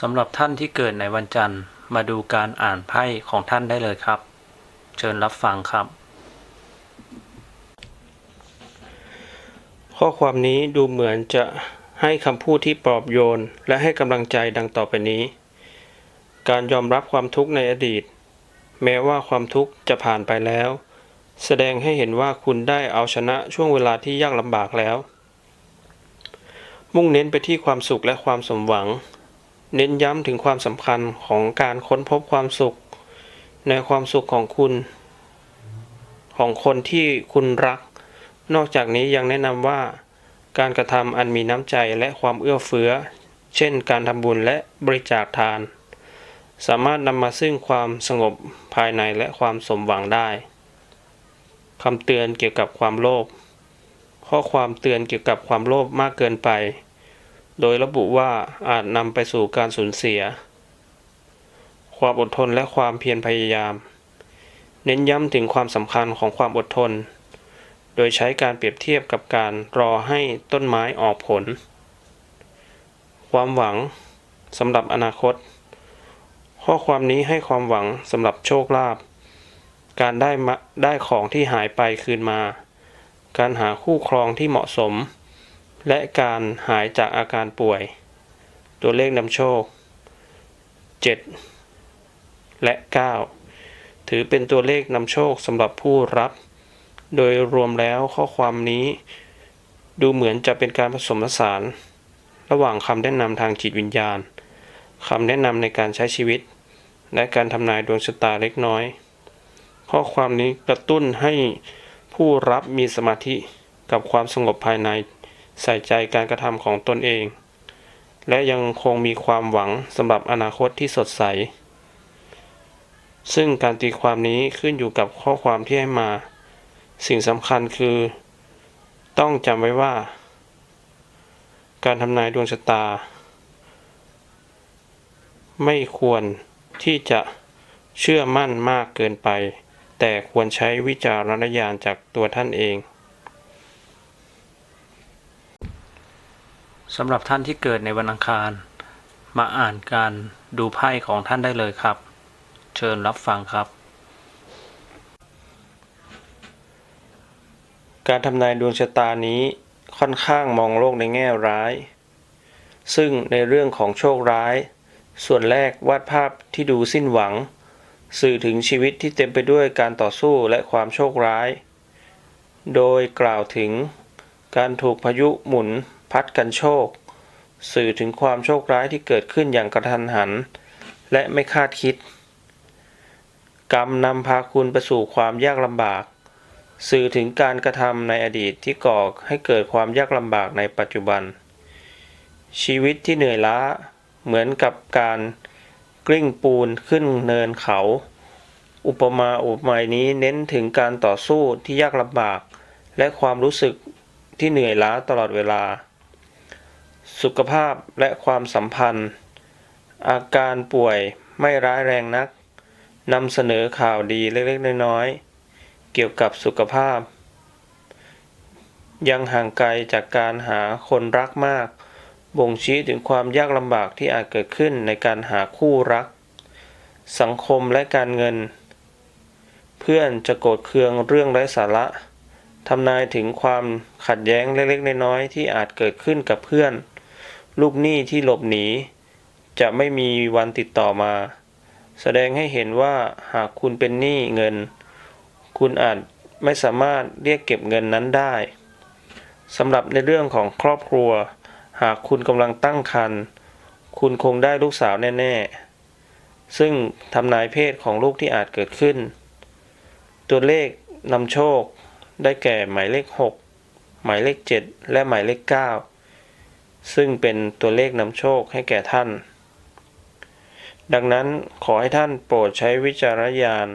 สำหรับท่านที่เกิดในวันจันทร์ มาดูการอ่านไพ่ของท่านได้เลยครับ เชิญรับฟังครับ ข้อความนี้ดูเหมือนจะให้คำพูดที่ปลอบโยน และให้กำลังใจดังต่อไปนี้ การยอมรับความทุกข์ในอดีต แม้ว่าความทุกข์จะผ่านไปแล้ว แสดงให้เห็นว่าคุณได้เอาชนะช่วงเวลาที่ยากลำบากแล้ว มุ่งเน้นไปที่ความสุขและความสมหวัง เน้นย้ำถึงความสำคัญของการค้นพบความสุข ในความสุขของคุณ ของคนที่คุณรัก นอกจากนี้ยังแนะนำว่า การกระทำอันมีน้ำใจและความเอื้อเฟื้อ เช่น การทำบุญและบริจาคทาน สามารถนำมาซึ่งความสงบภายในและความสมหวังได้คำเตือนเกี่ยวกับความโลภข้อความเตือนเกี่ยวกับความโลภมากเกินไป โดยระบุว่าอาจนำไปสู่การสูญเสีย ความอดทนและความเพียรพยายาม เน้นย้ำถึงความสำคัญของความอดทน โดยใช้การเปรียบเทียบกับการรอให้ต้นไม้ออกผล ความหวังสำหรับอนาคต ข้อความนี้ให้ความหวังสำหรับโชคลาภการได้มาได้ของที่หายไปคืนมา การหาคู่ครองที่เหมาะสม และการหายจากอาการป่วย ตัวเลขนำโชค 7 และ 9 ถือเป็นตัวเลขนำโชคสำหรับผู้รับ โดยรวมแล้วข้อความนี้ ดูเหมือนจะเป็นการผสมผสาน ระหว่างคำแนะนำทางจิตวิญญาณคำแนะนำในการใช้ชีวิต และการทำนายดวงชะตาเล็กน้อย ข้อความนี้กระตุ้นให้ผู้รับมีสมาธิกับความสงบภายใน ใส่ใจการกระทำของตนเอง และยังคงมีความหวังสำหรับอนาคตที่สดใส ซึ่งการตีความนี้ขึ้นอยู่กับข้อความที่ให้มา สิ่งสำคัญคือ ต้องจำไว้ว่า การทำนายดวงชะตา ไม่ควรที่จะเชื่อมั่นมากเกินไป แต่ควรใช้วิจารณญาณจากตัวท่านเอง สำหรับท่านที่เกิดในวันอังคาร มาอ่านการดูไพ่ของท่านได้เลยครับ เชิญรับฟังครับ การทำนายดวงชะตานี้ค่อนข้างมองโลกในแง่ร้าย ซึ่งในเรื่องของโชคร้าย ส่วนแรกวาดภาพที่ดูสิ้นหวัง สื่อถึงชีวิตที่เต็มไปด้วยการต่อสู้และความโชคร้าย โดยกล่าวถึงการถูกพายุหมุน พัดกันโชค สื่อถึงความโชคร้ายที่เกิดขึ้นอย่างกระทันหัน และไม่คาดคิด กรรมนำพาคุณไปสู่ความยากลำบาก สื่อถึงการกระทำในอดีตที่ก่อให้เกิดความยากลำบากในปัจจุบัน ชีวิตที่เหนื่อยล้าเหมือนกับการกลิ้งปูนขึ้นเนินเขา อุปมาอุปไมยนี้เน้นถึงการต่อสู้ที่ยากลำบาก และความรู้สึกที่เหนื่อยล้าตลอดเวลา สุขภาพและความสัมพันธ์ อาการป่วยไม่ร้ายแรงนักนำเสนอข่าวดีเล็กๆ น้อยๆ เกี่ยวกับสุขภาพ ยังห่างไกลจากการหาคนรักมาก บ่งชี้ถึงความยากลำบากที่อาจเกิดขึ้นในการหาคู่รัก สังคมและการเงิน เพื่อนจะโกรธเคืองเรื่องไร้สาระทำนายถึงความขัดแย้งเล็กๆ น้อยๆ ที่อาจเกิดขึ้นกับเพื่อน ลูกหนี้ที่หลบหนี จะไม่มีวันติดต่อมา แสดงให้เห็นว่าหากคุณเป็นหนี้เงิน คุณอาจไม่สามารถเรียกเก็บเงินนั้นได้สำหรับในเรื่องของครอบครัว หากคุณกำลังตั้งครรภ์คุณคงได้ลูกสาวแน่ ๆ ซึ่งทำนายเพศของลูกที่อาจเกิดขึ้น ตัวเลขนำโชคได้แก่หมายเลข 6 หมายเลข 7 และหมายเลข 9 ซึ่งเป็นตัวเลขนำโชคให้แก่ท่าน ดังนั้นขอให้ท่านโปรดใช้วิจารณญาณ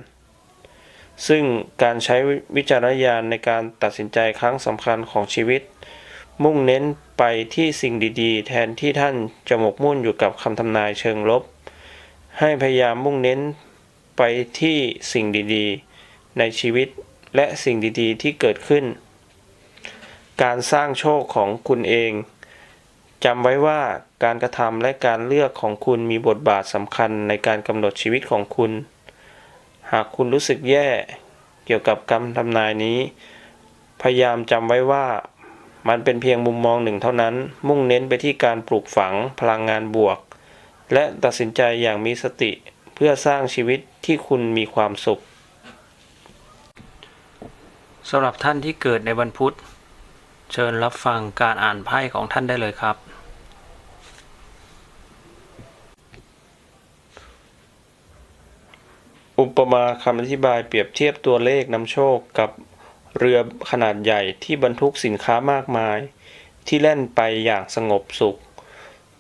ซึ่งการใช้วิจารณญาณในการตัดสินใจครั้งสำคัญของชีวิต มุ่งเน้นไปที่สิ่งดีๆ แทนที่ท่านจะหมกมุ่นอยู่กับคำทำนายเชิงลบ ให้พยายามมุ่งเน้นไปที่สิ่งดีๆ ในชีวิตและสิ่งดีๆ ที่เกิดขึ้น การสร้างโชคของคุณเอง จำไว้ว่าการกระทำและการเลือกของคุณมีบทบาทสำคัญในการกำหนดชีวิตของคุณ หากคุณรู้สึกแย่เกี่ยวกับคำทำนายนี้ พยายามจำไว้ว่ามันเป็นเพียงมุมมองหนึ่งเท่านั้น มุ่งเน้นไปที่การปลูกฝังพลังงานบวก และตัดสินใจอย่างมีสติเพื่อสร้างชีวิตที่คุณมีความสุขสำหรับท่านที่เกิดในวันพุธ เชิญรับฟังการอ่านไพ่ของท่านได้เลยครับ อุปมาคำอธิบายเปรียบเทียบตัวเลขนำโชคกับเรือขนาดใหญ่ที่บรรทุกสินค้ามากมาย ที่แล่นไปอย่างสงบสุข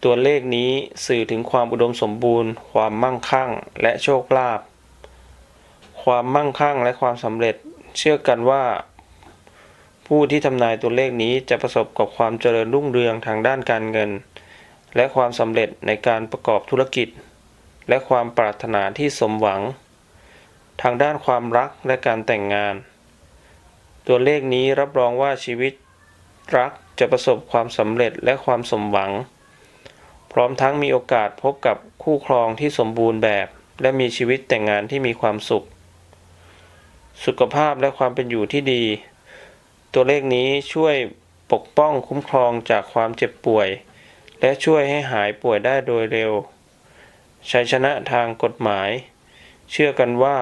ตัวเลขนี้สื่อถึงความอุดมสมบูรณ์ ความมั่งคั่งและโชคลาภความมั่งคั่งและความสำเร็จ เชื่อกันว่า ผู้ที่ทำนายตัวเลขนี้จะประสบกับความเจริญรุ่งเรืองทางด้านการเงิน และความสำเร็จในการประกอบธุรกิจ และความปรารถนาที่สมหวัง ทางด้านความรักและการแต่งงาน ตัวเลขนี้รับรองว่าชีวิตรักจะประสบความสำเร็จและความสมหวัง พร้อมทั้งมีโอกาสพบกับคู่ครองที่สมบูรณ์แบบ และมีชีวิตแต่งงานที่มีความสุข สุขภาพและความเป็นอยู่ที่ดี ตัวเลขนี้ช่วยปกป้องคุ้มครองจากความเจ็บป่วย และช่วยให้หายป่วยได้โดยเร็ว ชัยชนะทางกฎหมาย เชื่อกันว่า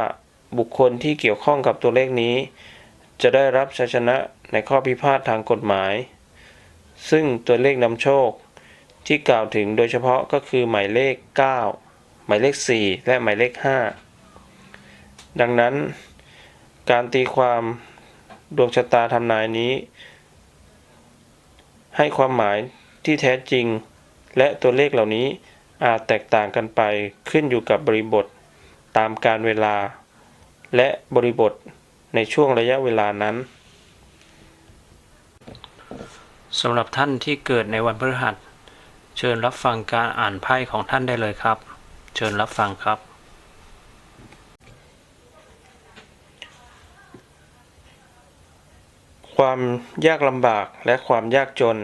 บุคคลที่เกี่ยวข้องกับตัวเลขนี้ จะได้รับชัยชนะในข้อพิพาททางกฎหมาย ซึ่งตัวเลขนำโชคที่กล่าวถึงโดยเฉพาะก็คือหมายเลข 9 หมายเลข 4 และหมายเลข 5 ดังนั้น การตีความ ดวงชะตาทำนายนี้ ให้ความหมายที่แท้จริง และตัวเลขเหล่านี้อาจแตกต่างกันไปขึ้นอยู่กับบริบทตามการเวลา และบริบทในช่วงระยะเวลานั้นสำหรับท่านที่เกิดในวันพฤหัส เชิญรับฟังการอ่านไพ่ของท่านได้เลยครับ เชิญรับฟังครับ ความยากลำบากและความยากจน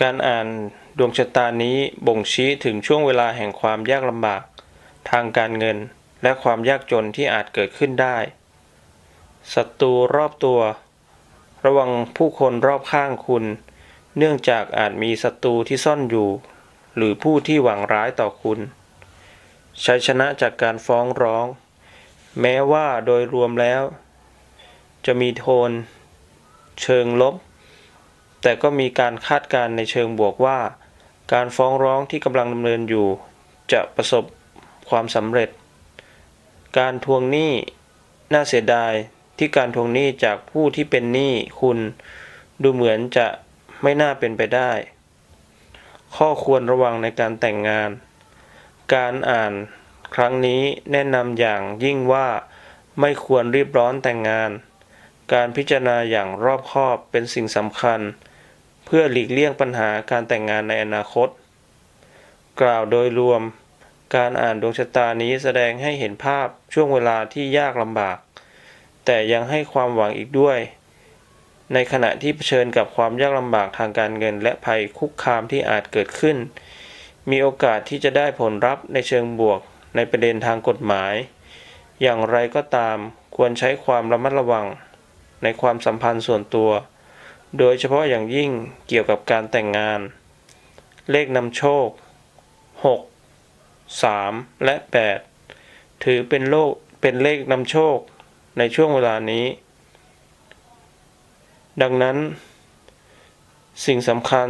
การอ่านดวงชะตานี้บ่งชี้ถึงช่วงเวลาแห่งความยากลำบาก ทางการเงินและความยากจนที่อาจเกิดขึ้นได้ ศัตรูรอบตัว ระวังผู้คนรอบข้างคุณ เนื่องจากอาจมีศัตรูที่ซ่อนอยู่ หรือผู้ที่หวังร้ายต่อคุณ ชัยชนะจากการฟ้องร้อง แม้ว่าโดยรวมแล้ว จะมีโทนเชิงลบ แต่ก็มีการคาดการณ์ในเชิงบวกว่า การฟ้องร้องที่กำลังดำเนินอยู่ จะประสบความสำเร็จ การทวงหนี้น่าเสียดายที่การทวงหนี้จากผู้ที่เป็นหนี้คุณดูเหมือนจะไม่น่าเป็นไปได้ ข้อควรระวังในการแต่งงาน การอ่านครั้งนี้แนะนำอย่างยิ่งว่าไม่ควรรีบร้อนแต่งงาน การพิจารณาอย่างรอบคอบเป็นสิ่งสำคัญ เพื่อหลีกเลี่ยงปัญหาการแต่งงานในอนาคต กล่าวโดยรวม การอ่านดวงชะตานี้แสดงให้เห็นภาพช่วงเวลาที่ยากลำบาก แต่ยังให้ความหวังอีกด้วย ในขณะที่เผชิญกับความยากลำบากทางการเงิน และภัยคุกคามที่อาจเกิดขึ้น มีโอกาสที่จะได้ผลลัพธ์ในเชิงบวก ในประเด็นทางกฎหมาย อย่างไรก็ตามควรใช้ความระมัดระวัง ในความสัมพันธ์ส่วนตัว โดยเฉพาะอย่างยิ่งเกี่ยวกับการแต่งงาน เลขนำโชค 6 3 และ 8 ถือเป็นโลกเป็นเลขนำโชคในช่วงเวลานี้ ดังนั้น สิ่งสำคัญ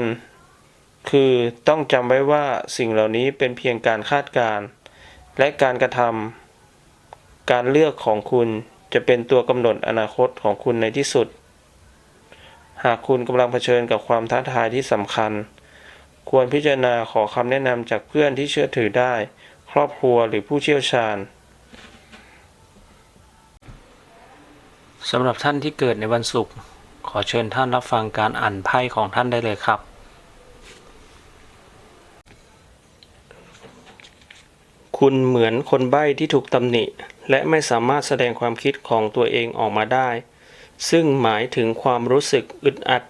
คือต้องจำไว้ว่าสิ่งเหล่านี้เป็นเพียงการคาดการณ์และการกระทำการเลือกของคุณ จะเป็นตัวกำหนดอนาคตของคุณในที่สุด หากคุณกำลังเผชิญกับความท้าทายที่สำคัญ ควรพิจารณาขอคำแนะนำจากเพื่อนที่เชื่อถือได้ ครอบครัวหรือผู้เชี่ยวชาญสำหรับท่านที่เกิดในวันศุกร์ขอเชิญท่านรับฟังการอ่านไพ่ของท่านได้เลยครับ คุณเหมือนคนใบ้ที่ถูกตำหนิ และไม่สามารถแสดงความคิดของตัวเองออกมาได้ ซึ่งหมายถึงความรู้สึกอึดอัด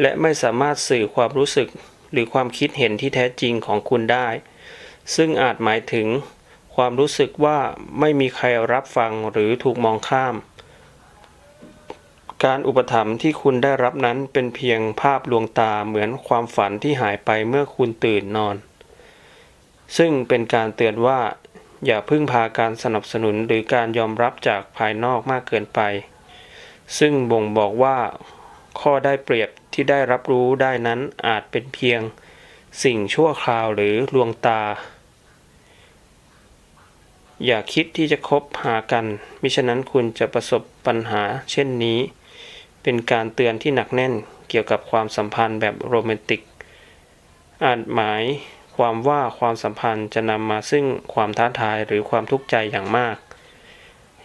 และไม่สามารถสื่อความรู้สึกหรือความคิดเห็นที่แท้จริงของคุณได้ ซึ่งอาจหมายถึง ความรู้สึกว่าไม่มีใครรับฟังหรือถูกมองข้าม การอุปถัมภ์ที่คุณได้รับนั้นเป็นเพียงภาพลวงตาเหมือนความฝันที่หายไปเมื่อคุณตื่นนอน ซึ่งเป็นการเตือนว่า อย่าพึ่งพาการสนับสนุนหรือการยอมรับจากภายนอกมากเกินไป ซึ่งบ่งบอกว่า ข้อได้เปรียบที่ได้รับรู้ได้นั้นอาจเป็นเพียง สิ่งชั่วคราวหรือลวงตา อย่าคิดที่จะคบหากัน มิฉะนั้นคุณจะประสบปัญหาเช่นนี้ เป็นการเตือนที่หนักแน่นเกี่ยวกับความสัมพันธ์แบบโรแมนติกอาจหมาย ความว่าความสัมพันธ์จะนำมาซึ่งความท้าทายหรือความทุกข์ใจอย่างมาก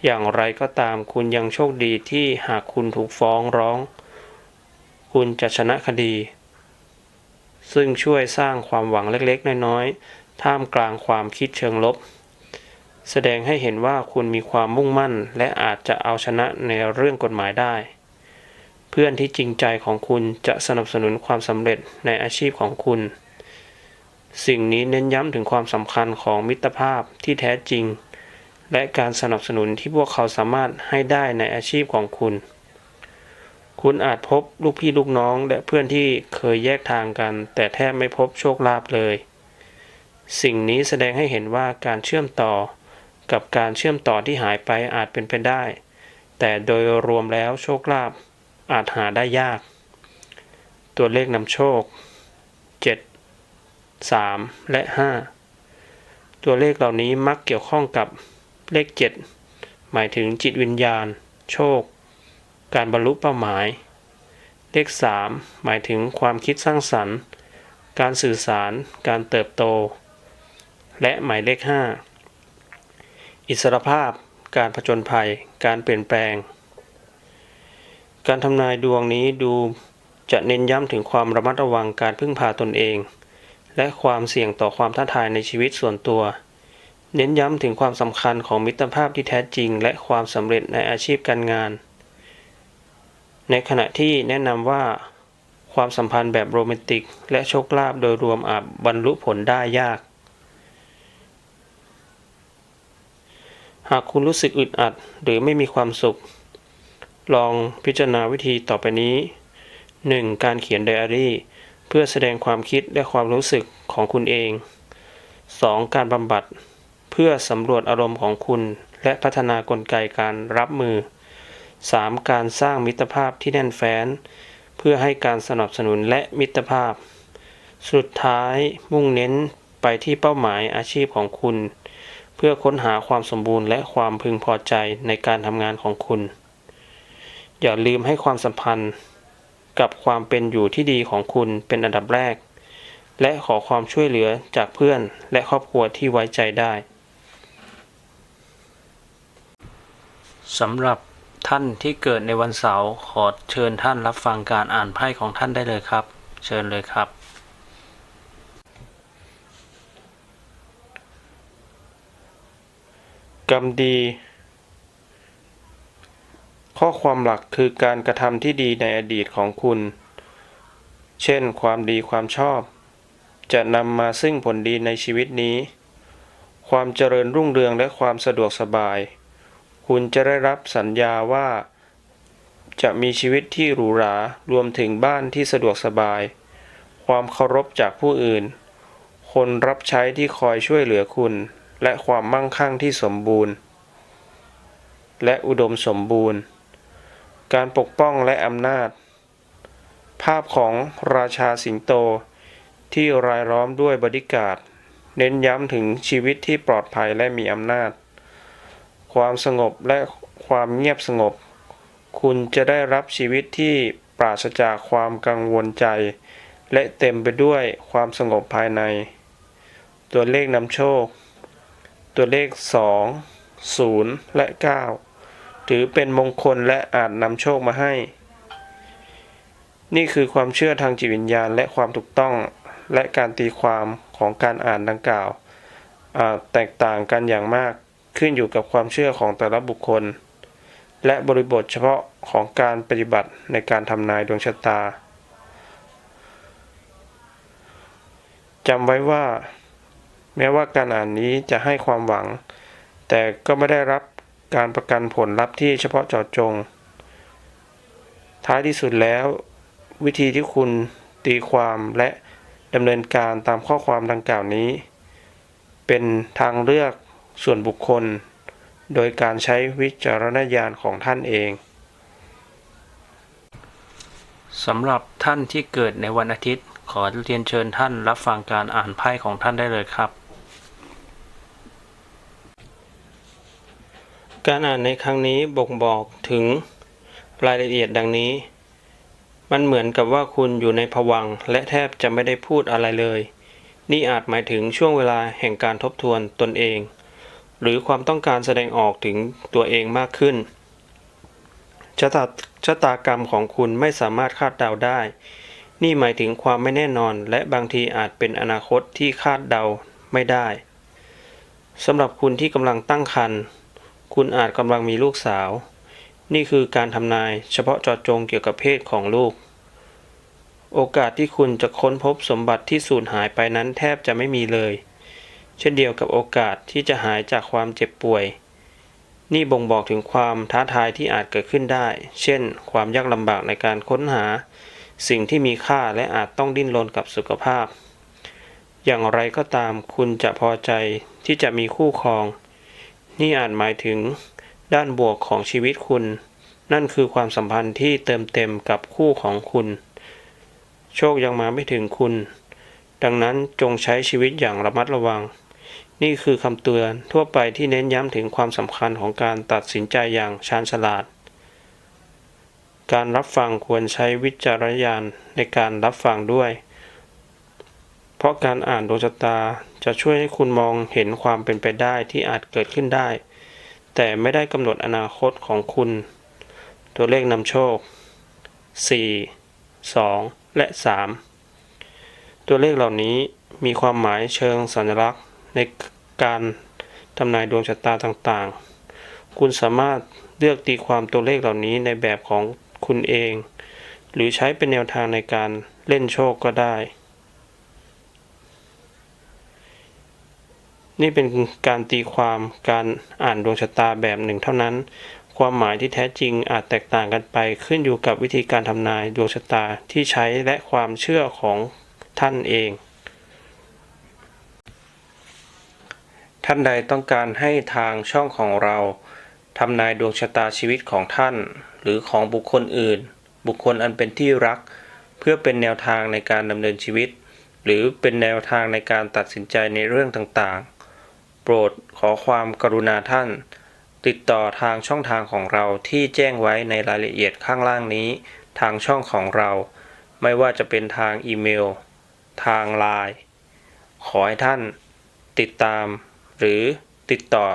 อย่างไรก็ตามคุณยังโชคดีที่หากคุณถูกฟ้องร้อง คุณจะชนะคดี ซึ่งช่วยสร้างความหวังเล็กๆ น้อยๆ ท่ามกลางความคิดเชิงลบ แสดงให้เห็นว่าคุณมีความมุ่งมั่น และอาจจะเอาชนะในเรื่องกฎหมายได้ เพื่อนที่จริงใจของคุณจะสนับสนุนความสำเร็จในอาชีพของคุณ สิ่งนี้เน้นย้ำถึงความสำคัญของมิตรภาพที่แท้จริง และการสนับสนุนที่พวกเขาสามารถให้ได้ในอาชีพของคุณ คุณอาจพบลูกพี่ลูกน้องและเพื่อนที่เคยแยกทางกัน แต่แทบไม่พบโชคลาภเลย สิ่งนี้แสดงให้เห็นว่าการเชื่อมต่อ กับการเชื่อมต่อที่หายไปอาจเป็นไปได้ แต่โดยรวมแล้วโชคลาภอาจหาได้ยาก ตัวเลขนำโชค 7 3 และ 5 ตัวเลขเหล่านี้มักเกี่ยวข้องกับเลข 7 หมายถึงจิตวิญญาณ โชค การบรรลุเป้าหมาย เลข 3 หมายถึงความคิดสร้างสรรค์ การสื่อสาร การเติบโต และหมายเลข 5 อิสรภาพ การผจญภัย การเปลี่ยนแปลง การทำนายดวงนี้ดูจะเน้นย้ำถึงความระมัดระวังการพึ่งพาตนเอง และความเสี่ยงต่อความท้าทายในชีวิตส่วนตัว เน้นย้ำถึงความสำคัญของมิตรภาพที่แท้จริง และความสำเร็จในอาชีพการงาน ในขณะที่แนะนำว่า ความสัมพันธ์แบบโรแมนติก และโชคลาภโดยรวมอาจบรรลุผลได้ยาก หากคุณรู้สึกอึดอัดหรือไม่มีความสุข ลองพิจารณาวิธีต่อไปนี้ 1. การเขียนไดอารี่ พื่อแสดงความคิดและความรู้สึกของคุณเอง 2. การบำบัด เพื่อสำรวจอารมณ์ของคุณ และพัฒนากลไกการรับมือ 3. การสร้างมิตรภาพที่แน่นแฟ้น เพื่อให้การสนับสนุนและมิตรภาพ สุดท้ายมุ่งเน้นไปที่เป้าหมายอาชีพของคุณ เพื่อค้นหาความสมบูรณ์และความพึงพอใจในการทำงานของคุณ อย่าลืมให้ความสัมพันธ์ กับความเป็นอยู่ที่ดีของคุณเป็นอันดับแรก และขอความช่วยเหลือจากเพื่อนและครอบครัวที่ไว้ใจได้สำหรับท่านที่เกิดในวันเสาร์ขอเชิญท่านรับฟังการอ่านไพ่ของท่านได้เลยครับ เชิญเลยครับ กรรมดี ข้อความหลักคือการกระทำที่ดีในอดีตของคุณ เช่น ความดีความชอบ จะนำมาซึ่งผลดีในชีวิตนี้ ความเจริญรุ่งเรืองและความสะดวกสบาย คุณจะได้รับสัญญาว่า จะมีชีวิตที่หรูหรารวมถึงบ้านที่สะดวกสบาย ความเคารพจากผู้อื่น คนรับใช้ที่คอยช่วยเหลือคุณ และความมั่งคั่งที่สมบูรณ์ และอุดมสมบูรณ์ การปกป้องและอำนาจ ภาพของราชาสิงโตที่รายล้อมด้วยบอดี้การ์ดเน้นย้ำถึงชีวิตที่ปลอดภัยและมีอำนาจ ความสงบและความเงียบสงบ คุณจะได้รับชีวิตที่ปราศจากความกังวลใจ และเต็มไปด้วยความสงบภายใน ตัวเลขนำโชค ตัวเลข 2 0 และ 9 ถือเป็นมงคลและอาจนำโชคมาให้ นี่คือความเชื่อทางจิตวิญญาณและความถูกต้องและการตีความของการอ่านดังกล่าวแตกต่างกันอย่างมากขึ้นอยู่กับความเชื่อของแต่ละบุคคล และบริบทเฉพาะของการปฏิบัติในการทำนายดวงชะตาจำไว้ว่า แม้ว่าการอ่านนี้จะให้ความหวัง แต่ก็ไม่ได้รับ การประกันผลลัพธ์ที่เฉพาะเจาะจง ท้ายที่สุดแล้ว วิธีที่คุณตีความและดำเนินการตามข้อความดังกล่าวนี้ เป็นทางเลือกส่วนบุคคล โดยการใช้วิจารณญาณของท่านเองสำหรับท่านที่เกิดในวันอาทิตย์ ขอเรียนเชิญท่านรับฟังการอ่านไพ่ของท่านได้เลยครับ การอ่านในครั้งนี้บ่งบอกถึงรายละเอียดดังนี้ มันเหมือนกับว่าคุณอยู่ในภวังและแทบจะไม่ได้พูดอะไรเลย นี่อาจหมายถึงช่วงเวลาแห่งการทบทวนตนเอง หรือความต้องการแสดงออกถึงตัวเองมากขึ้น ชะตาชะตากรรมของคุณไม่สามารถคาดเดาได้ นี่หมายถึงความไม่แน่นอน และบางทีอาจเป็นอนาคตที่คาดเดาไม่ได้สำหรับคุณที่กำลังตั้งครรภ์ คุณอาจกำลังมีลูกสาว นี่คือการทำนายเฉพาะเจาะจงเกี่ยวกับเพศของลูก โอกาสที่คุณจะค้นพบสมบัติที่สูญหายไปนั้นแทบจะไม่มีเลย เช่นเดียวกับโอกาสที่จะหายจากความเจ็บป่วย นี่บ่งบอกถึงความท้าทายที่อาจเกิดขึ้นได้ เช่น ความยากลำบากในการค้นหา สิ่งที่มีค่าและอาจต้องดิ้นรนกับสุขภาพ อย่างไรก็ตามคุณจะพอใจที่จะมีคู่ครอง นี่อาจหมายถึงด้านบวกของชีวิตคุณ นั่นคือความสัมพันธ์ที่เติมเต็มกับคู่ของคุณ โชคยังมาไม่ถึงคุณ ดังนั้นจงใช้ชีวิตอย่างระมัดระวัง นี่คือคำเตือนทั่วไปที่เน้นย้ำถึงความสำคัญของการตัดสินใจอย่างชาญฉลาด การรับฟังควรใช้วิจารณญาณในการรับฟังด้วย เพราะการอ่านดวงชะตา จะช่วยให้คุณมองเห็นความเป็นไปได้ที่อาจเกิดขึ้นได้ แต่ไม่ได้กำหนดอนาคตของคุณ ตัวเลขนำโชค 4 2 และ 3 ตัวเลขเหล่านี้มีความหมายเชิงสัญลักษณ์ในการทำนายดวงชะตาต่างๆ คุณสามารถเลือกตีความตัวเลขเหล่านี้ในแบบของคุณเอง หรือใช้เป็นแนวทางในการเล่นโชคก็ได้ นี่เป็นการตีความการอ่านดวงชะตาแบบหนึ่งเท่านั้น ความหมายที่แท้จริงอาจแตกต่างกันไปขึ้นอยู่กับวิธีการทำนายดวงชะตาที่ใช้และความเชื่อของท่านเอง ท่านใดต้องการให้ทางช่องของเราทำนายดวงชะตาชีวิตของท่าน หรือของบุคคลอื่น บุคคลอันเป็นที่รัก เพื่อเป็นแนวทางในการดำเนินชีวิต หรือเป็นแนวทางในการตัดสินใจในเรื่องต่างๆ โปรดขอความกรุณาท่าน ติดต่อทางช่องทางของเราที่แจ้งไว้ในรายละเอียดข้างล่างนี้ ทางช่องของเรา ไม่ว่าจะเป็นทางอีเมล ทางไลน์ขอให้ท่าน ติดตาม หรือติดต่อ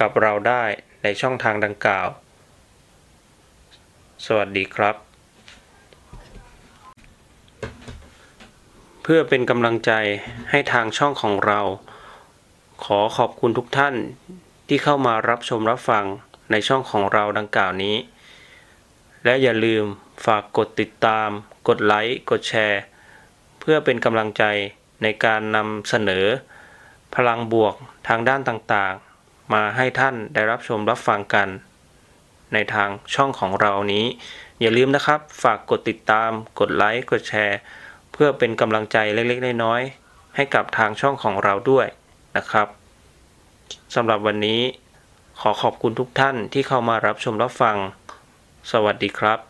กับเราได้ในช่องทางดังกล่าว สวัสดีครับ เพื่อเป็นกำลังใจให้ทางช่องของเรา ขอขอบคุณทุกท่านที่เข้ามารับชมรับฟังในช่องของเราดังกล่าวนี้ และอย่าลืมฝากกดติดตาม กดไลค์ กดแชร์ เพื่อเป็นกำลังใจในการนำเสนอ พลังบวกทางด้านต่างๆ มาให้ท่านได้รับชมรับฟังกัน ในทางช่องของเรานี้ อย่าลืมนะครับ ฝากกดติดตาม กดไลค์ กดแชร์ เพื่อเป็นกำลังใจเล็กๆ น้อยๆให้กับทางช่องของเราด้วย นะครับสำหรับวันนี้ขอขอบคุณทุกท่านที่เข้ามารับชมรับฟัง สวัสดีครับ